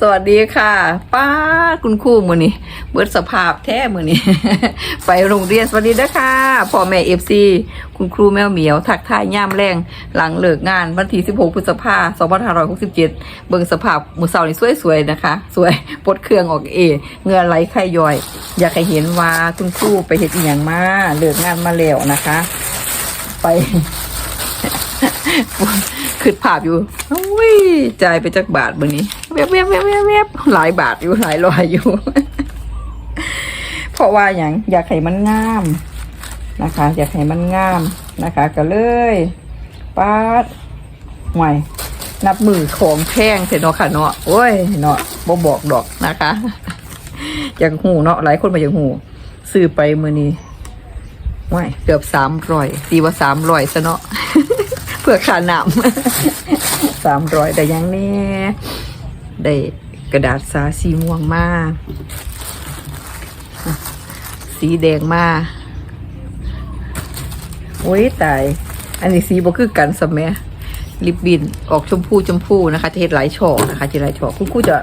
สวัสดีค่ะป้าคุณครูมือนี้เบิดสภาพแท้มือนี้ไปโรงเรียนสวัสดีนะคะพ่อแม่เอฟซีคุณครูแมวเหมียวทักทายย่ามแรงหลังเลิกงานวันที่16พฤษภาคม2567 เบิ่งสภาพมือเสานี่สวยๆนะคะ สวยปดเครื่องออกเอเงื่อไหลไข่ย่อย อยากให้เห็นว่าคุณครูไปเห็นอีหยังมาเลิกงานมาแล้วนะคะ ไปขึ้นภาพอยู่โอ้ยจ่ายไปจักบาทเบอร์นี้ เว็บเว็บเว็บเว็บเว็บหลายบาทอยู่หลายร้อยอยู่ เพราะว่าอย่างอยากให้มันงามนะคะ อยากให้มันงามนะคะ ก็เลยป้าดห่วยนับมือของแพงเสร็จเนาะค่ะเนาะโอ้ยเนาะบ่บอกดอกนะคะอยากหูเนาะหลายคนมาอยากหูซื้อไปมือนี้ห่วยเกือบสามร้อยตีว่าสามร้อยซะเนาะเพื่อขาหนำสามร้อยแต่ยังแนี่ย ได้กระดาษสาสีม่วงมาสีแดงมาโอ้ยตาย อันนี้สีบ่คือกันสมัยลิปบินออกชมพูชมพูนะคะ จะเห็ดหลายช่อนะคะจะหลายช่อคุณครูจะ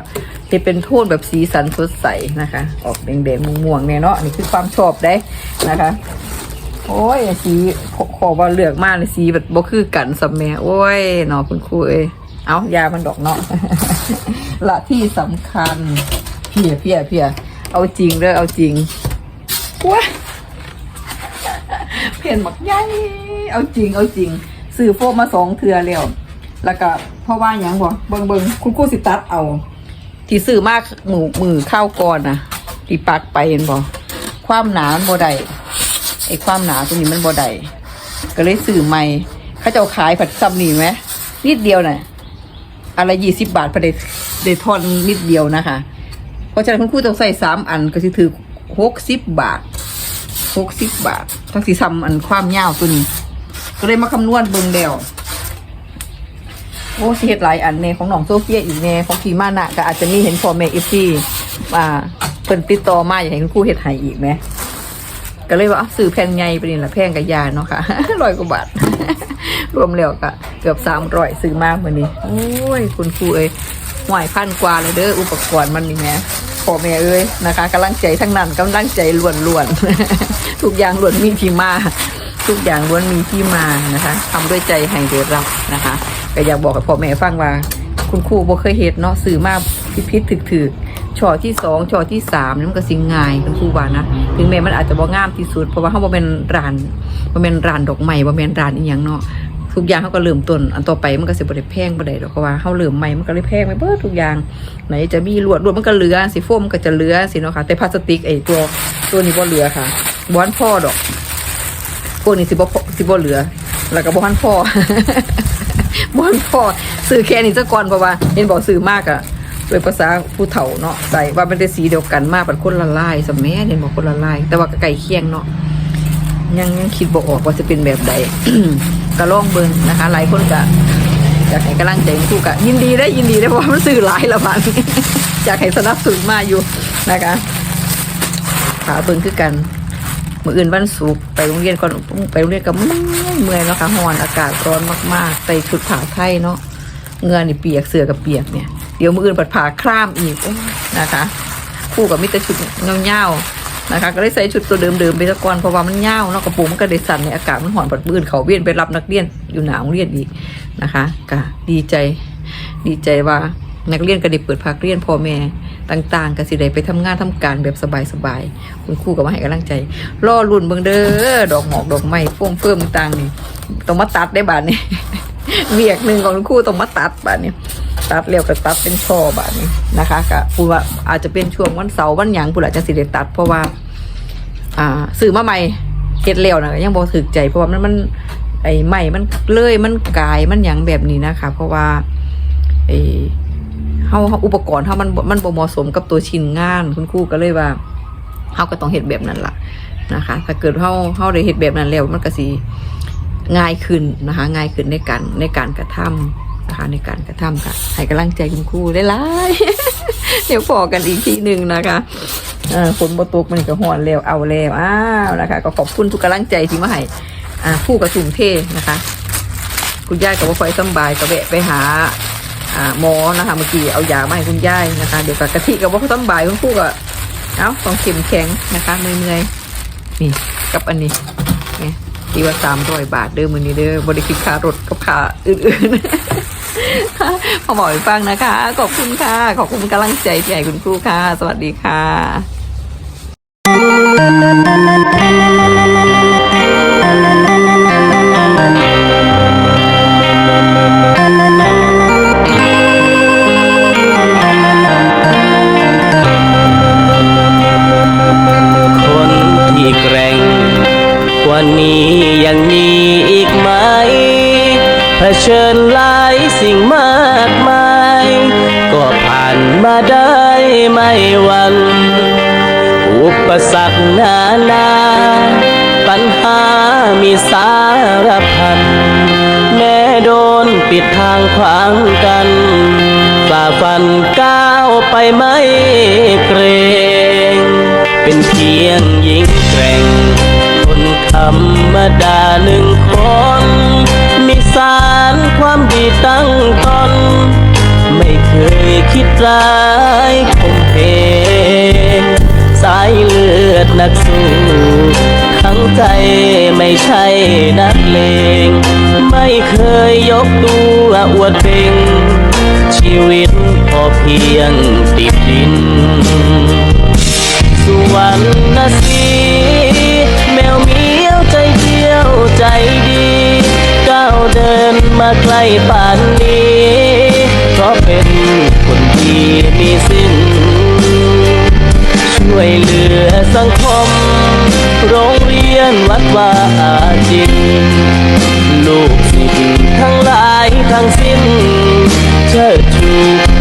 เห็ดเป็นโทนแบบสีสันสดใสนะคะ ออกแดงๆม่วงๆเนี่ยเนาะอันนี้คือความชอบได้นะคะ โอ้ยสีขอขอว่าเลือกมากเลยสีแบบบ่คือกันสมแม่โอ้ยเนาะคุณครูเอ้ยเอายามันดอกเนาะ ละที่สำคัญ เพียเพียเพียเอาจริงเด้อเอาจริงว้าเพียนบักใหญ่เอาจริงเอาจริงซื้อโฟมมาสองเทือแล้วแล้วก็พราะว่าหยังบ่เบิงเบิงคุณครูสิตัดเอาที่ซื้อมากหมูมือข้าวก่อนนะที่ปักไปเห็นบ่ความหนามันบ่ได้ไอ้ความหนาตรงนี้มันบ่ได้ก็เลยซื้อใหม่เขาจะเอาขายผัดซับนี่ไหมนิดเดียวน่ะอะไรยี่สิบบาทพอด้ ได้ทอนนิดเดียวนะคะ เพราะฉะนั้นคุณครูต้องใส่สามอันก็สิถือหกสิบบาทหกสิบบาท ทั้งสีซ้ำอันความยาวตัวนี้ ก็เลยมาคำนวณเบิ่งเดียวโอ้สิเฮ็ดหลายอันเนของหนองโซเฟียอีกเน่ของพีมานะก็อาจจะมีเห็นพ่อแม่อีซี่อ่าเพิ่นติดต่อมาอยากให้คุณครูเฮ็ดให้อีกไหมก็เลยว่าซื้อแผ่นใหญ่ไปนี่แหละแพงกับยาเนาะค่ะร้อยกว่าบาท รวมแล้วก็เกือบสามร้อยซื้อมากวันนี้ โอ้ย คุณครูเอ้ย ห่วยพันกว่าเลยเด้ออุปกรณ์มันนี่แม่พ่อแม่เอ้ยนะคะกำลังใจทั้งนั้นกำลังใจล้วนๆ ทุกอย่างล้วนมีที่มาทุกอย่างล้วนมีที่มานะคะทำด้วยใจแห่งเดรับนะคะก็อยากบอกกับพ่อแม่ฟังว่า คุณครูบ่เคยเห็นเนาะสื่อมาพิพิษถึกถึกๆช่อที่สองช่อที่สามนี่มันก็สิงง่ายคุณครูว่านะถึงแม้มันอาจจะบ่งามที่สุดเพราะว่าเขาบ่เป็นร้านบ่เป็นร้านดอกไม้บ่เป็นร้านอีหยังเนาะ ทุกอย่างเขาก็เริ่มต้นอันต่อไปมันก็สิบ่ได้แพงบ่ได้ดอกเพราะว่าเขาเริ่มใหม่มันก็เลยแพงไปเบิดทุกอย่างไหนจะมีลวดลวดมันก็เหลือสีโฟมก็จะเหลือสิเนาะค่ะแต่พลาสติกไอ้ตัวตัวนี้บ่เหลือค่ะบ่อนพ่อดอกพวกนี้สิบ่สิบ่เหลือ แล้วก็บ่ทันพ่อบ่ทันพ่อซื้อแค่นี้ซะก่อนเพราะว่าเห็นบอกซื้อมากอะโดยภาษาผู้เฒ่าเนาะใส่ว่ามันได้สีเดียวกันมากเป็นคนละลายสมัยเห็นบอกคนละลาย แต่ว่าก็ใกล้เคียงเนาะยังยังคิดบ่ออกว่าจะเป็นแบบใด ก็ลองเบิงนะคะ หลายคนก็อยากให้กำลังใจครูกะยินดีได้ยินดีได้เพราะมันซื้อหลายละบาทอยากให้สนับสนุนมาอยู่นะคะขาเบิงคือกันมื่ออื่นวันศุกร์ไปโรงเรียนก่อนไปโรงเรียนก็เมื่อยเมื่อยนาะค่ะร้อนอากาศร้อนมากๆใส่ชุดผ้าไทยเนาะเงื่อนี่เปียกเสื้อกับเปียกเนี่ยเดี๋ยวมื่ออื่นปัดผ่าครามอีกนะคะ คู่กับมิตรชุดเงาๆ นะคะ ก็ได้ใส่ชุดตัวเดิมๆไปตะกอนเพราะว่ามันเงาเนาะกระโปรงมันก็ได้สั่นในอากาศมันห่อนปัดมื่นเขาเวียนไปรับนักเรียนอยู่หนาโรงเรียนอีกนะคะก็ดีใจดีใจว่านักเรียนก็ได้เปิดภาคเรียนพ่อแม่ต่างๆก็สิได้ไปทำงานทำการแบบสบายๆคุณครูก็มาให้กำลังใจรอรุ่นเบิ่งเด้อดอกหมอกดอกไม้โฟมเพิ่มต่างๆนี่ต้องมาตัดได้บาดนี้เวียกหนึ่งของคุณครูต้องมาตัดบาดนี้ ตัดเร็วก็ตัดเป็นช่อบาดนี้นะคะก็พูดว่าอาจจะเป็นช่วงวันเสาร์วันหยังพูดอาจจะสิได้ตัด เพราะว่า อ่าซื้อมาใหม่เฮ็ดแล้วนะยังบ่ถึกใจ เพราะว่ามันมัน ไอ้ใหม่มันเลอยมันกายมันหยังแบบนี้นะคะ เพราะว่าไอ้เฮาเฮาอุปกรณ์เฮามันมันบ่เหมาะสมกับตัวชิ้นงาน คุณครูก็เลยว่าเฮาก็ต้องเฮ็ดแบบนั้นล่ะนะคะ ถ้าเกิดเฮาเฮาได้เฮ็ดแบบนั้นแล้วมันก็สิง่ายขึ้นนะคะ ง่ายขึ้นในการในการกระทำนะ คะในการกระทำค่ะ ให้กำลังใจคุณครูได้หลายเดี๋ยวพอกันอีกทีหนึ่งนะคะเออฝนบตกมันก็ฮ้อนแล้วเอาแล้วอ้าวนะคะ ก็ขอบคุณทุกกำลังใจที่มาให้อ่าผู้กระทุ่มเทนะคะ คุณยายกับว่าคอยสบายก็แวะไปหาอ่าหมอนะคะเมื่อกี้เอายามาให้คุณยายนะคะ เดี๋ยวกับกะทิกับว่าต้นบ่ายคุณครู่ก็เอ้าต้องเข็มแข็งนะคะเมื่อยๆนี่กับอันนี้เนี่ยตีว่าสามร้อยบาทเด้อมือนี้เด้อบริคิดค่ารถกับค่าอื่นๆ พอหมอไปฟังนะคะ ขอบคุณค่ะ ขอบคุณกำลังใจที่ให้คุณครูค่ะ สวัสดีค่ะ เชิญหลายสิ่งมากมาย ก็ผ่านมาได้ไม่วัน อุปสรรคนานา ปัญหามีสารพัน แม้โดนปิดทางขวางกันฝ่าฟันก้าวไปไม่เกรง เป็นเพียงหญิงแกร่ง คนธรรมดาหนึ่ง ตั้งตน ไม่เคยคิดร้ายคมเพงสายเลือดนักสู้ทั้งใจไม่ใช่นักเลง ไม่เคยยกตัวอวดเบ่งชีวิตพอเพียงติดดิน สุวรรณสี ป่านนี้ เพราะเป็นคนดีมีสิ้น ช่วยเหลือสังคม โรงเรียนวัดวาอาจิน ลูกศิษย์ทั้งหลายทั้งสิ้น เชิดชู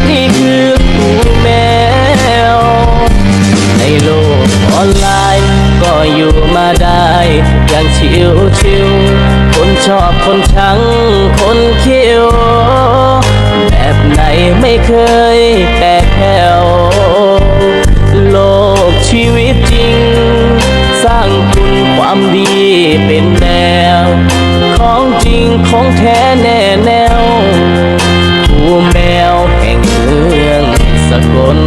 นี่คือครูแมว ในโลกออนไลน์ก็อยู่มาได้อย่างชิวชิว ชอบคนชังคนเคียวแบบไหนไม่เคยแตกแถวโลกชีวิตจริง สร้างคุณความดีเป็นแนว ของจริงของแท้แน่แนวผู้แมวแห่งเมืองสกล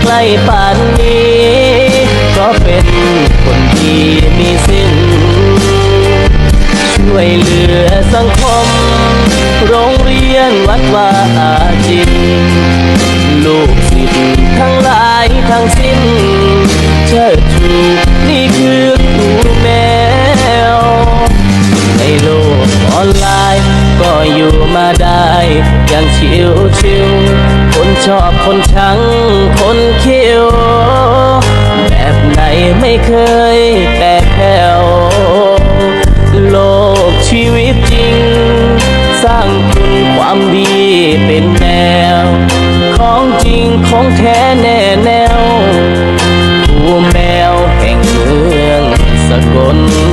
ใกล้ป่านนี้ก็เป็นคนดีมีสิ้น ช่วยเหลือสังคม โรงเรียนวัดวาอาจิน ลูกศิษย์ทั้งหลายทั้งสิ้น เชิดชูนี่คือครูแมว ในโลกออนไลน์ ก็อยู่มาได้ อย่างชิวชิวคนชอบคนชัง con